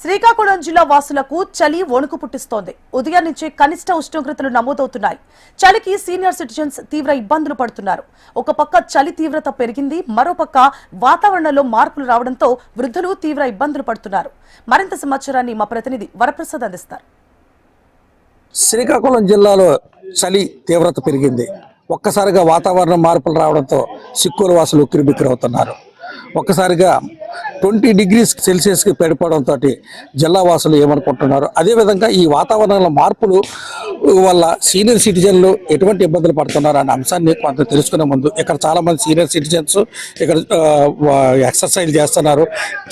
శ్రీకాకుళం జిల్లా వాసులకు చలి వణుకు పుట్టిస్తోంది. ఉదయం నుంచే కనిష్ట ఉష్ణోగ్రతలు నమోదవుతున్నాయి. చలికి సీనియర్ సిటిజన్స్ తీవ్ర ఇబ్బందులు పడుతున్నారు. ఒక పక్క చలి తీవ్రత పెరిగింది. మరోపక్క వాతావరణంలో మార్పులు రావడంతో వృద్ధులు తీవ్ర ఇబ్బందులు పడుతున్నారు. మరింత సమాచారాన్ని మా ప్రతినిధి వరప్రసాద్ అందిస్తారు. శ్రీకాకుళం జిల్లాలో చలి తీవ్రత పెరిగింది. ఒక్కసారిగా వాతావరణ మార్పులు రావడంతో సిక్కుల వాసులు ఉక్కిరిబిక్కిరి ఒక్కసారిగా ట్వంటీ డిగ్రీస్ సెల్సియస్కి పడిపోవడంతో జిల్లా వాసులు ఏమనుకుంటున్నారు? అదేవిధంగా ఈ వాతావరణంలో మార్పులు వల్ల సీనియర్ సిటిజన్లు ఎటువంటి ఇబ్బందులు పడుతున్నారు అనే అంశాన్ని కొంత తెలుసుకునే ముందు ఇక్కడ చాలామంది సీనియర్ సిటిజన్స్ ఇక్కడ ఎక్సర్సైజ్ చేస్తున్నారు.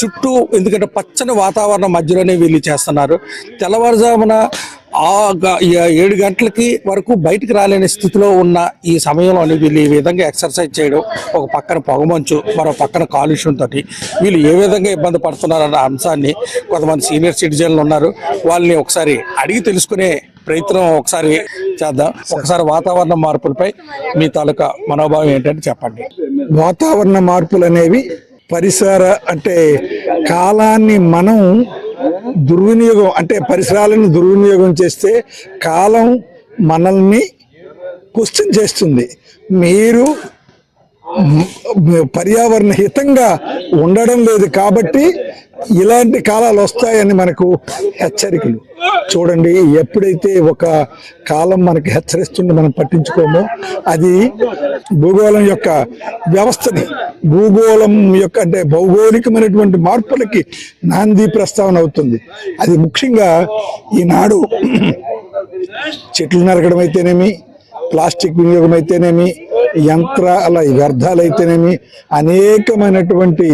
చుట్టూ ఎందుకంటే పచ్చని వాతావరణం మధ్యలోనే వీళ్ళు చేస్తున్నారు. తెల్లవారుజామున ఆ గ- ఏడు గంటలకి వరకు బయటికి రాలేని స్థితిలో ఉన్న ఈ సమయంలోని వీళ్ళు ఈ విధంగా ఎక్సర్సైజ్ చేయడం ఒక పక్కన పొగమంచు మరో పక్కన కాలుష్యంతో వీళ్ళు ఏ విధంగా ఇబ్బంది పడుతున్నారన్న అంశాన్ని కొంతమంది సీనియర్ సిటిజన్లు ఉన్నారు. వాళ్ళని ఒకసారి అడిగి తెలుసుకునే ప్రయత్నం ఒకసారి చేద్దాం. ఒకసారి వాతావరణ మార్పులపై మీ తాలూకా మనోభావం ఏంటంటే చెప్పండి. వాతావరణ మార్పులు అనేవి పరిసర అంటే కాలాన్ని మనం దుర్వినియోగం అంటే పరిసరాలను దుర్వినియోగం చేస్తే కాలం మనల్ని క్వశ్చన్ చేస్తుంది. మీరు పర్యావరణ హితంగా ఉండడం లేదు కాబట్టి ఇలాంటి కాలాలు వస్తాయని మనకు హెచ్చరికలు. చూడండి ఎప్పుడైతే ఒక కాలం మనకు హెచ్చరిస్తుంటే మనం పట్టించుకోమో అది భూగోళం యొక్క వ్యవస్థని భూగోళం యొక్క అంటే భౌగోళికమైనటువంటి మార్పులకి నాంది ప్రస్తావన అవుతుంది. అది ముఖ్యంగా ఈనాడు చెట్లు నరకడం అయితేనేమి ప్లాస్టిక్ వినియోగం అయితేనేమి యంత్రాల వ్యర్థాలు అయితేనేమి అనేకమైనటువంటి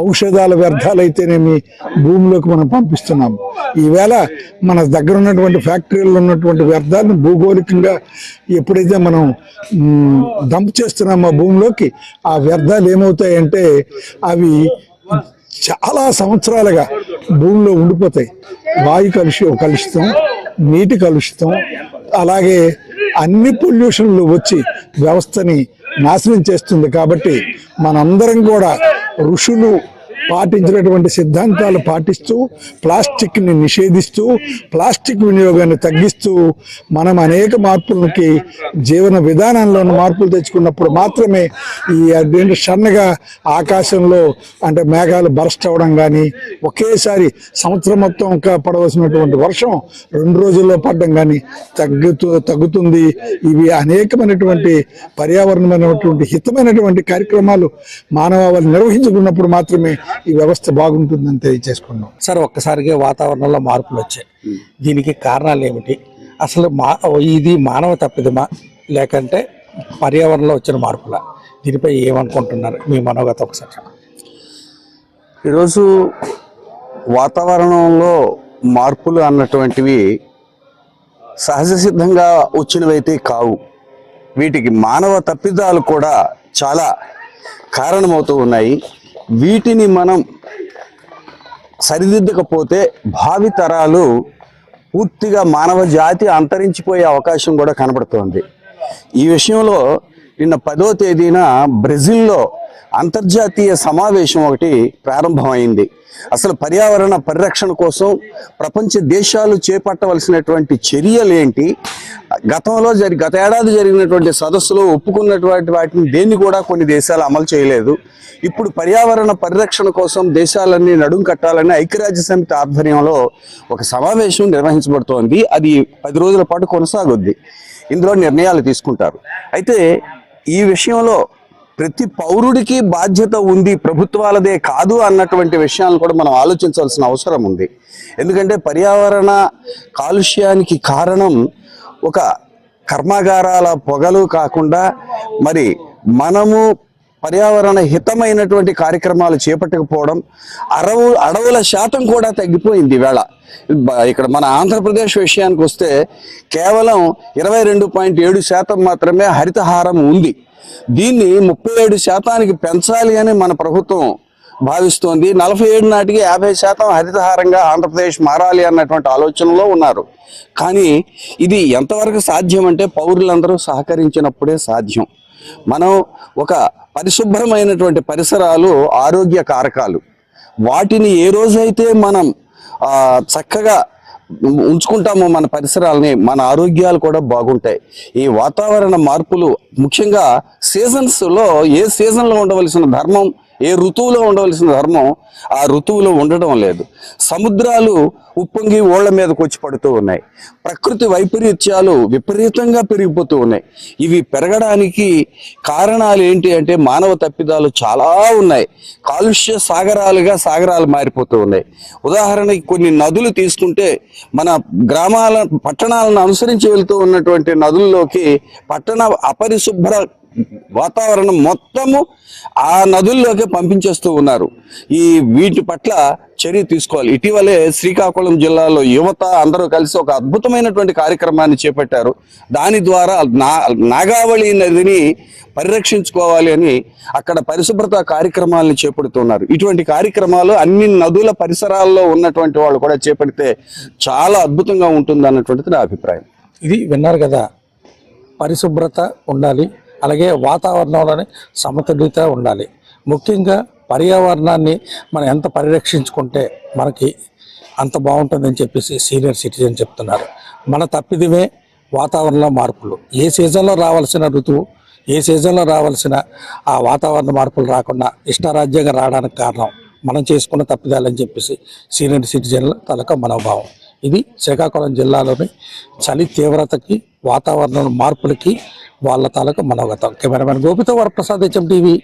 ఔషధాల వ్యర్థాలు అయితేనేమి భూమిలోకి మనం పంపిస్తున్నాం. ఈవేళ మన దగ్గర ఉన్నటువంటి ఫ్యాక్టరీల్లో ఉన్నటువంటి వ్యర్థాలను భూగోళికంగా ఎప్పుడైతే మనం మ్, డంప్ చేస్తున్నామో భూమిలోకి ఆ వ్యర్థాలు ఏమవుతాయంటే అవి చాలా సంవత్సరాలుగా భూమిలో ఉండిపోతాయి. వాయు కలుషి కలుషితం నీటి కలుషితం అలాగే అన్ని పొల్యూషన్లు వచ్చి వ్యవస్థని నాశనం చేస్తుంది కాబట్టి మనందరం కూడా ఋషులు పాటించినటువంటి సిద్ధాంతాలు పాటిస్తూ ప్లాస్టిక్ని నిషేధిస్తూ ప్లాస్టిక్ వినియోగాన్ని తగ్గిస్తూ మనం అనేక మార్పులకి జీవన విధానంలో మార్పులు తెచ్చుకున్నప్పుడు మాత్రమే ఈ అదేంటి సన్నగా ఆకాశంలో అంటే మేఘాలు బరస్ట్ అవ్వడం కానీ ఒకేసారి సంవత్సరం మొత్తం పడవలసినటువంటి వర్షం రెండు రోజుల్లో పడడం కానీ తగ్గుతూ తగ్గుతుంది. ఇవి అనేకమైనటువంటి పర్యావరణమైనటువంటి హితమైనటువంటి కార్యక్రమాలు మానవాళి నిర్వహించుకున్నప్పుడు మాత్రమే ఈ వ్యవస్థ బాగుంటుందని తెలియజేసుకున్నాం సరే ఒక్కసారిగా వాతావరణంలో మార్పులు వచ్చాయి. దీనికి కారణాలు ఏమిటి? అసలు మా ఇది మానవ తప్పిదమా? లేకంటే పర్యావరణంలో వచ్చిన మార్పులా? దీనిపై ఏమనుకుంటున్నారు? మీ మనోగత ఒకసారి. ఈరోజు వాతావరణంలో మార్పులు అన్నటువంటివి సహజ సిద్ధంగా వచ్చినవైతే కావు. వీటికి మానవ తప్పిదాలు కూడా చాలా కారణమవుతూ ఉన్నాయి. వీటిని మనం సరిదిద్దకపోతే భావి తరాలు పూర్తిగా మానవ జాతి అంతరించిపోయే అవకాశం కూడా కనబడుతోంది ఈ విషయంలో నిన్న పదో తేదీన బ్రెజిల్లో అంతర్జాతీయ సమావేశం ఒకటి ప్రారంభమైంది. అసలు పర్యావరణ పరిరక్షణ కోసం ప్రపంచ దేశాలు చేపట్టవలసినటువంటి చర్యలు ఏంటి గతంలో జరి గత ఏడాది జరిగినటువంటి సదస్సులో ఒప్పుకున్నటువంటి వాటిని దేన్ని కూడా కొన్ని దేశాలు అమలు చేయలేదు. ఇప్పుడు పర్యావరణ పరిరక్షణ కోసం దేశాలన్నీ నడుం కట్టాలని ఐక్యరాజ్య సమితి ఆధ్వర్యంలో ఒక సమావేశం నిర్వహించబడుతోంది. అది పది రోజుల పాటు కొనసాగుద్ది. ఇందులో నిర్ణయాలు తీసుకుంటారు. అయితే ఈ విషయంలో ప్రతి పౌరుడికి బాధ్యత ఉంది ప్రభుత్వాలదే కాదు అన్నటువంటి విషయాలను కూడా మనం ఆలోచించాల్సిన అవసరం ఉంది. ఎందుకంటే పర్యావరణ కాలుష్యానికి కారణం ఒక కర్మాగారాల పొగలు కాకుండా మరి మనము పర్యావరణ హితమైనటువంటి కార్యక్రమాలు చేపట్టకపోవడం అరవు అడవుల శాతం కూడా తగ్గిపోయింది వేళ ఇక్కడ మన ఆంధ్రప్రదేశ్ విషయానికి వస్తే కేవలం ఇరవై రెండు పాయింట్ ఏడు శాతం మాత్రమే హరితహారం ఉంది. దీన్ని ముప్పై ఏడు శాతానికి పెంచాలి అని మన ప్రభుత్వం భావిస్తోంది. నలభై ఏడు నాటికి యాభై శాతం హరితహారంగా ఆంధ్రప్రదేశ్ మారాలి అన్నటువంటి ఆలోచనలో ఉన్నారు. కానీ ఇది ఎంతవరకు సాధ్యం అంటే పౌరులందరూ సహకరించినప్పుడే సాధ్యం. మనం ఒక పరిశుభ్రమైనటువంటి పరిసరాలు ఆరోగ్య కారకాలు. వాటిని ఏ రోజైతే మనం చక్కగా ఉంచుకుంటామో మన పరిసరాలని మన ఆరోగ్యాలు కూడా బాగుంటాయి. ఈ వాతావరణ మార్పులు ముఖ్యంగా సీజన్స్లో ఏ సీజన్లో ఉండవలసిన ధర్మం ఏ ఋతువులో ఉండవలసిన ధర్మం ఆ ఋతువులో ఉండడం లేదు. సముద్రాలు ఉప్పొంగి ఓళ్ళ మీదకి వచ్చి పడుతూ ఉన్నాయి. ప్రకృతి వైపరీత్యాలు విపరీతంగా పెరిగిపోతూ ఉన్నాయి. ఇవి పెరగడానికి కారణాలు ఏంటి అంటే మానవ తప్పిదాలు చాలా ఉన్నాయి. కాలుష్య సాగరాలుగా సాగరాలు మారిపోతూ ఉన్నాయి. ఉదాహరణకి కొన్ని నదులు తీసుకుంటే మన గ్రామాల పట్టణాలను అనుసరించి వెళ్తూ ఉన్నటువంటి నదుల్లోకి పట్టణ అపరిశుభ్ర వాతావరణం మొత్తము ఆ నదుల్లోకి పంపించేస్తూ ఉన్నారు. ఈ వీటి పట్ల చర్య తీసుకోవాలి. ఇటీవలే శ్రీకాకుళం జిల్లాలో యువత అందరూ కలిసి ఒక అద్భుతమైనటువంటి కార్యక్రమాన్ని చేపట్టారు. దాని ద్వారా నా నాగావళి నదిని పరిరక్షించుకోవాలి అని అక్కడ పరిశుభ్రత కార్యక్రమాలను చేపడుతున్నారు. ఇటువంటి కార్యక్రమాలు అన్ని నదుల పరిసరాల్లో ఉన్నటువంటి వాళ్ళు కూడా చేపడితే చాలా అద్భుతంగా ఉంటుంది అన్నటువంటిది నా అభిప్రాయం. ఇది విన్నారు కదా పరిశుభ్రత ఉండాలి. అలాగే వాతావరణంలోనే సమతుల్యత ఉండాలి. ముఖ్యంగా పర్యావరణాన్ని మనం ఎంత పరిరక్షించుకుంటే మనకి అంత బాగుంటుందని చెప్పేసి సీనియర్ సిటిజన్ చెప్తున్నారు. మన తప్పిదివే వాతావరణంలో మార్పులు. ఏ సీజన్లో రావాల్సిన ఋతువు ఏ సీజన్లో రావాల్సిన ఆ వాతావరణ మార్పులు రాకుండా ఇష్టారాజ్యంగా రావడానికి కారణం మనం చేసుకున్న తప్పిదాలని చెప్పేసి సీనియర్ సిటిజన్ల తలక మనోభావం. ఇది శ్రీకాకుళం జిల్లాలోని చలి తీవ్రతకి వాతావరణ మార్పులకి వాళ్ళ తాలూకు మనోగతం. కెమెరామెన్ గోపితో వరప్రసాద్ హెచ్ఎం టీవీ.